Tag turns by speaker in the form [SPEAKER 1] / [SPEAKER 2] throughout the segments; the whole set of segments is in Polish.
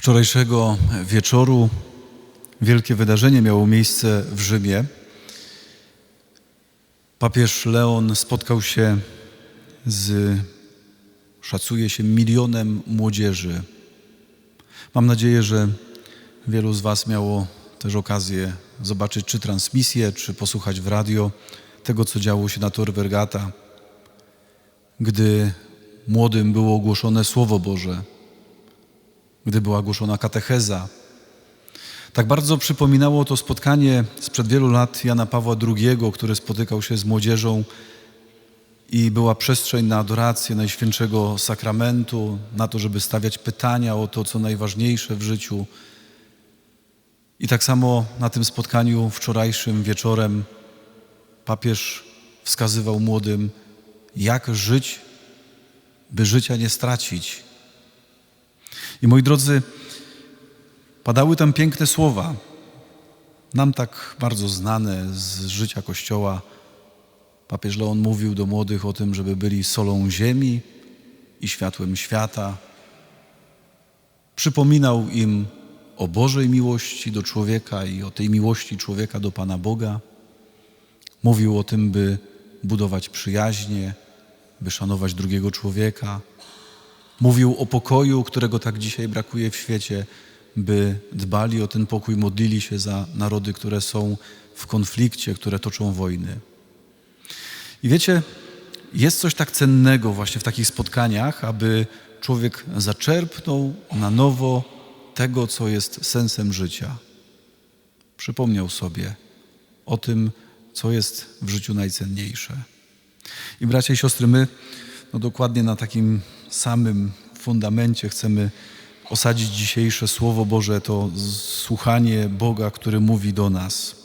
[SPEAKER 1] Wczorajszego wieczoru wielkie wydarzenie miało miejsce w Rzymie. Papież Leon spotkał się z, szacuje się, milionem młodzieży. Mam nadzieję, że wielu z Was miało też okazję zobaczyć czy transmisję, czy posłuchać w radio tego, co działo się na Tor Vergata, gdy młodym było ogłoszone Słowo Boże, gdy była głoszona katecheza. Tak bardzo przypominało to spotkanie sprzed wielu lat Jana Pawła II, który spotykał się z młodzieżą i była przestrzeń na adorację Najświętszego Sakramentu, na to, żeby stawiać pytania o to, co najważniejsze w życiu. I tak samo na tym spotkaniu wczorajszym wieczorem papież wskazywał młodym, jak żyć, by życia nie stracić. I moi drodzy, padały tam piękne słowa, nam tak bardzo znane z życia Kościoła. Papież Leon mówił do młodych o tym, żeby byli solą ziemi i światłem świata. Przypominał im o Bożej miłości do człowieka i o tej miłości człowieka do Pana Boga. Mówił o tym, by budować przyjaźnie, by szanować drugiego człowieka. Mówił o pokoju, którego tak dzisiaj brakuje w świecie, by dbali o ten pokój, modlili się za narody, które są w konflikcie, które toczą wojny. I wiecie, jest coś tak cennego właśnie w takich spotkaniach, aby człowiek zaczerpnął na nowo tego, co jest sensem życia. Przypomniał sobie o tym, co jest w życiu najcenniejsze. I bracia i siostry, my no dokładnie na takim samym fundamencie chcemy osadzić dzisiejsze Słowo Boże, to słuchanie Boga, który mówi do nas.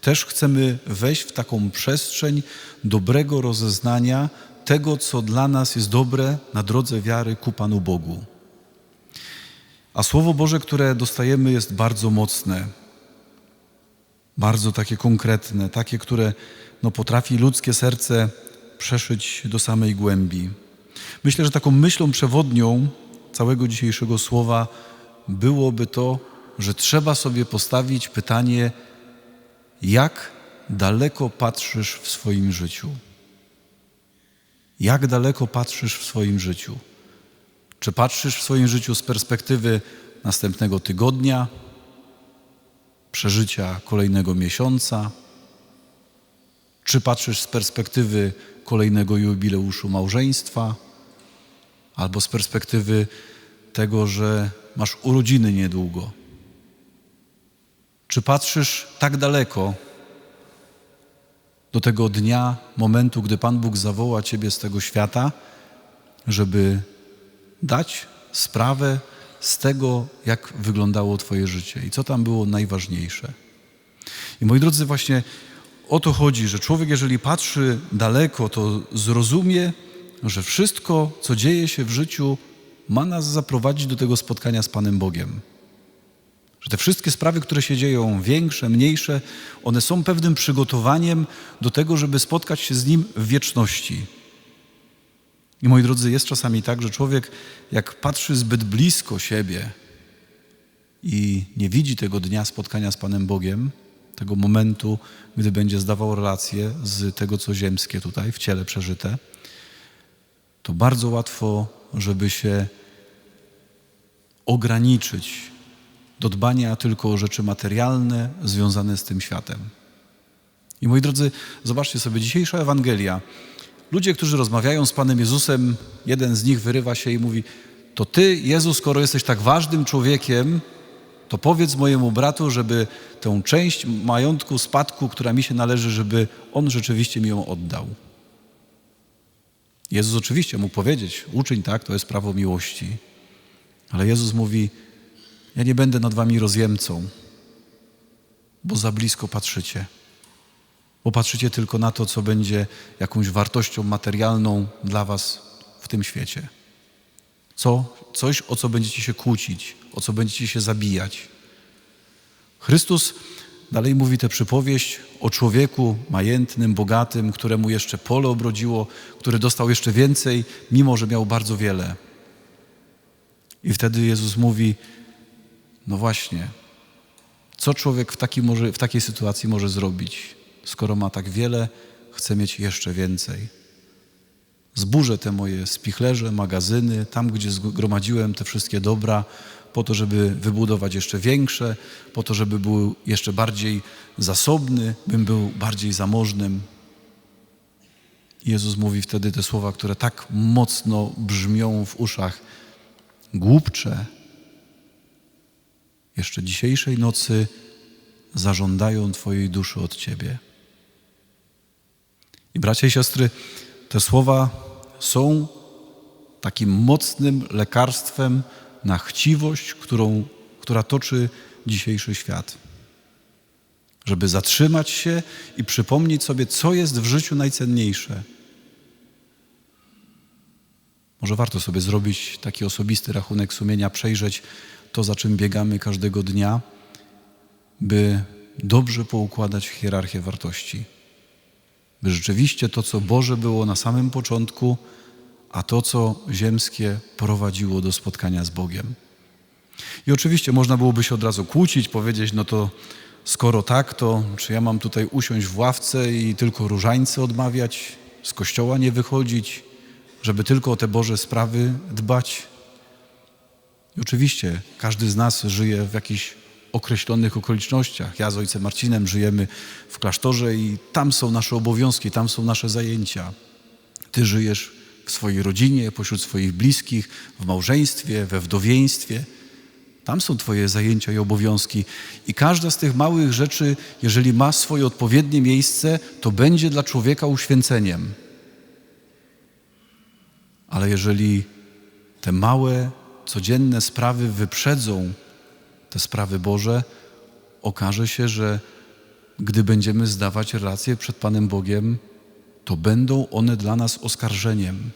[SPEAKER 1] Też chcemy wejść w taką przestrzeń dobrego rozeznania tego, co dla nas jest dobre na drodze wiary ku Panu Bogu. A Słowo Boże, które dostajemy, jest bardzo mocne, bardzo takie konkretne, takie, które no, potrafi ludzkie serce przeszyć do samej głębi. Myślę, że taką myślą przewodnią całego dzisiejszego słowa byłoby to, że trzeba sobie postawić pytanie, jak daleko patrzysz w swoim życiu? Jak daleko patrzysz w swoim życiu? Czy patrzysz w swoim życiu z perspektywy następnego tygodnia, przeżycia kolejnego miesiąca? Czy patrzysz z perspektywy kolejnego jubileuszu małżeństwa? Albo z perspektywy tego, że masz urodziny niedługo? Czy patrzysz tak daleko do tego dnia, momentu, gdy Pan Bóg zawoła Ciebie z tego świata, żeby dać sprawę z tego, jak wyglądało Twoje życie i co tam było najważniejsze? I moi drodzy, właśnie o to chodzi, że człowiek, jeżeli patrzy daleko, to zrozumie, że wszystko, co dzieje się w życiu, ma nas zaprowadzić do tego spotkania z Panem Bogiem. Że te wszystkie sprawy, które się dzieją, większe, mniejsze, one są pewnym przygotowaniem do tego, żeby spotkać się z Nim w wieczności. I moi drodzy, jest czasami tak, że człowiek, jak patrzy zbyt blisko siebie i nie widzi tego dnia spotkania z Panem Bogiem, tego momentu, gdy będzie zdawał relację z tego, co ziemskie tutaj w ciele przeżyte, to bardzo łatwo, żeby się ograniczyć do dbania tylko o rzeczy materialne związane z tym światem. I moi drodzy, zobaczcie sobie, dzisiejsza Ewangelia. Ludzie, którzy rozmawiają z Panem Jezusem, jeden z nich wyrywa się i mówi: To ty, Jezus, skoro jesteś tak ważnym człowiekiem, to powiedz mojemu bratu, żeby tę część majątku, spadku, która mi się należy, żeby on rzeczywiście mi ją oddał. Jezus oczywiście mógł powiedzieć: Uczyń tak, to jest prawo miłości. Ale Jezus mówi: Ja nie będę nad wami rozjemcą, bo za blisko patrzycie. Bo patrzycie tylko na to, co będzie jakąś wartością materialną dla was w tym świecie. Co, coś, o co będziecie się kłócić, o co będziecie się zabijać. Chrystus dalej mówi tę przypowieść o człowieku majętnym, bogatym, któremu jeszcze pole obrodziło, który dostał jeszcze więcej, mimo że miał bardzo wiele. I wtedy Jezus mówi: No właśnie, co człowiek w, taki może, w takiej sytuacji może zrobić, skoro ma tak wiele, chce mieć jeszcze więcej? Zburzę te moje spichlerze, magazyny, tam gdzie zgromadziłem te wszystkie dobra, po to, żeby wybudować jeszcze większe, po to, żeby był jeszcze bardziej zasobny, bym był bardziej zamożnym. Jezus mówi wtedy te słowa, które tak mocno brzmią w uszach. Głupcze, jeszcze dzisiejszej nocy zażądają Twojej duszy od Ciebie. I bracia i siostry, te słowa są takim mocnym lekarstwem na chciwość, którą, która toczy dzisiejszy świat. Żeby zatrzymać się i przypomnieć sobie, co jest w życiu najcenniejsze. Może warto sobie zrobić taki osobisty rachunek sumienia, przejrzeć to, za czym biegamy każdego dnia, by dobrze poukładać hierarchię wartości. By rzeczywiście to, co Boże było na samym początku, a to, co ziemskie prowadziło do spotkania z Bogiem. I oczywiście można byłoby się od razu kłócić, powiedzieć, no to skoro tak, to czy ja mam tutaj usiąść w ławce i tylko różańce odmawiać, z kościoła nie wychodzić, żeby tylko o te Boże sprawy dbać? I oczywiście każdy z nas żyje w jakichś określonych okolicznościach. Ja z ojcem Marcinem żyjemy w klasztorze i tam są nasze obowiązki, tam są nasze zajęcia. Ty żyjesz w swojej rodzinie, pośród swoich bliskich, w małżeństwie, we wdowieństwie. Tam są Twoje zajęcia i obowiązki. I każda z tych małych rzeczy, jeżeli ma swoje odpowiednie miejsce, to będzie dla człowieka uświęceniem. Ale jeżeli te małe, codzienne sprawy wyprzedzą te sprawy Boże, okaże się, że gdy będziemy zdawać relacje przed Panem Bogiem, to będą one dla nas oskarżeniem.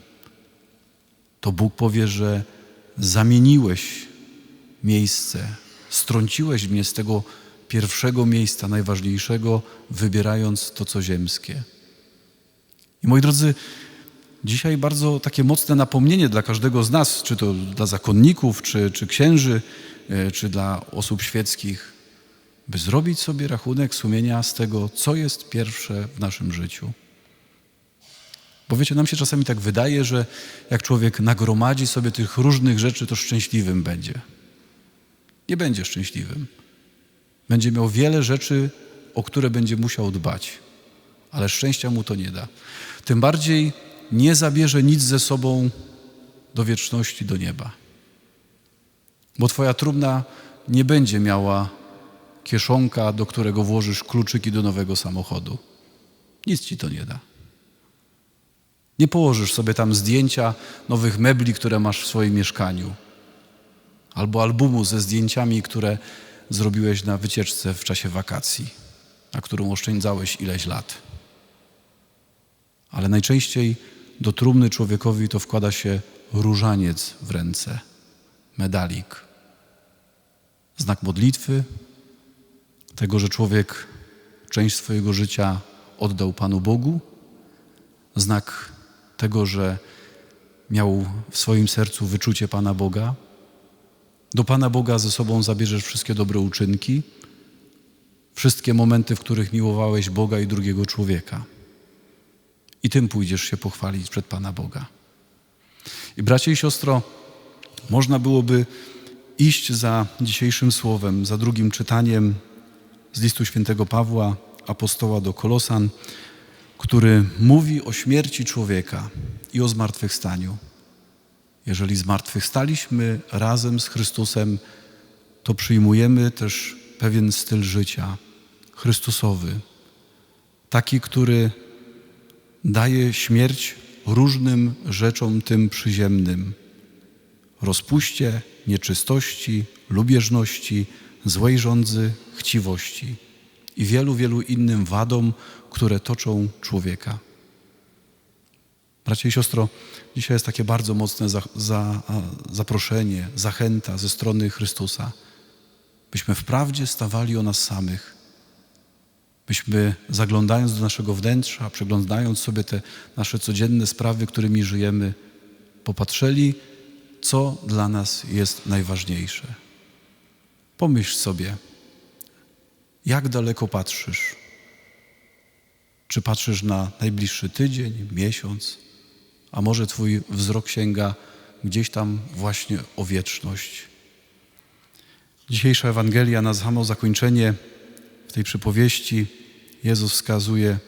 [SPEAKER 1] To Bóg powie, że zamieniłeś miejsce, strąciłeś mnie z tego pierwszego miejsca, najważniejszego, wybierając to, co ziemskie. I moi drodzy, dzisiaj bardzo takie mocne napomnienie dla każdego z nas, czy to dla zakonników, czy, czy księży, czy dla osób świeckich, by zrobić sobie rachunek sumienia z tego, co jest pierwsze w naszym życiu. Bo wiecie, nam się czasami tak wydaje, że jak człowiek nagromadzi sobie tych różnych rzeczy, to szczęśliwym będzie. Nie będzie szczęśliwym. Będzie miał wiele rzeczy, o które będzie musiał dbać, ale szczęścia mu to nie da. Tym bardziej nie zabierze nic ze sobą do wieczności, do nieba. Bo Twoja trumna nie będzie miała kieszonka, do którego włożysz kluczyki do nowego samochodu. Nic ci to nie da. Nie położysz sobie tam zdjęcia nowych mebli, które masz w swoim mieszkaniu, albo albumu ze zdjęciami, które zrobiłeś na wycieczce w czasie wakacji, na którą oszczędzałeś ileś lat. Ale najczęściej do trumny człowiekowi to wkłada się różaniec w ręce, medalik. Znak modlitwy, tego, że człowiek część swojego życia oddał Panu Bogu, znak tego, że miał w swoim sercu wyczucie Pana Boga. Do Pana Boga ze sobą zabierzesz wszystkie dobre uczynki, wszystkie momenty, w których miłowałeś Boga i drugiego człowieka. I tym pójdziesz się pochwalić przed Pana Boga. I bracie i siostro, można byłoby iść za dzisiejszym słowem, za drugim czytaniem z listu świętego Pawła, apostoła do Kolosan, który mówi o śmierci człowieka i o zmartwychwstaniu. Jeżeli zmartwychwstaliśmy razem z Chrystusem, to przyjmujemy też pewien styl życia Chrystusowy, taki, który daje śmierć różnym rzeczom tym przyziemnym rozpuście, nieczystości, lubieżności, złej rządzy, chciwości i wielu, wielu innym wadom, które toczą człowieka. Bracie i siostro, dzisiaj jest takie bardzo mocne za, za, zaproszenie, zachęta ze strony Chrystusa, byśmy wprawdzie stawali o nas samych, byśmy zaglądając do naszego wnętrza, przeglądając sobie te nasze codzienne sprawy, którymi żyjemy, popatrzyli, co dla nas jest najważniejsze. Pomyśl sobie, jak daleko patrzysz. Czy patrzysz na najbliższy tydzień, miesiąc, a może Twój wzrok sięga gdzieś tam właśnie o wieczność? Dzisiejsza Ewangelia na samo zakończenie w tej przypowieści Jezus wskazuje,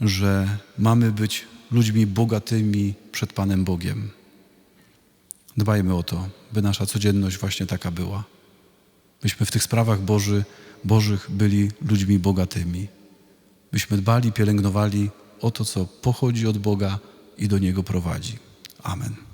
[SPEAKER 1] że mamy być ludźmi bogatymi przed Panem Bogiem. Dbajmy o to, by nasza codzienność właśnie taka była. Byśmy w tych sprawach Boży, Bożych byli ludźmi bogatymi. Byśmy dbali, pielęgnowali o to, co pochodzi od Boga i do Niego prowadzi. Amen.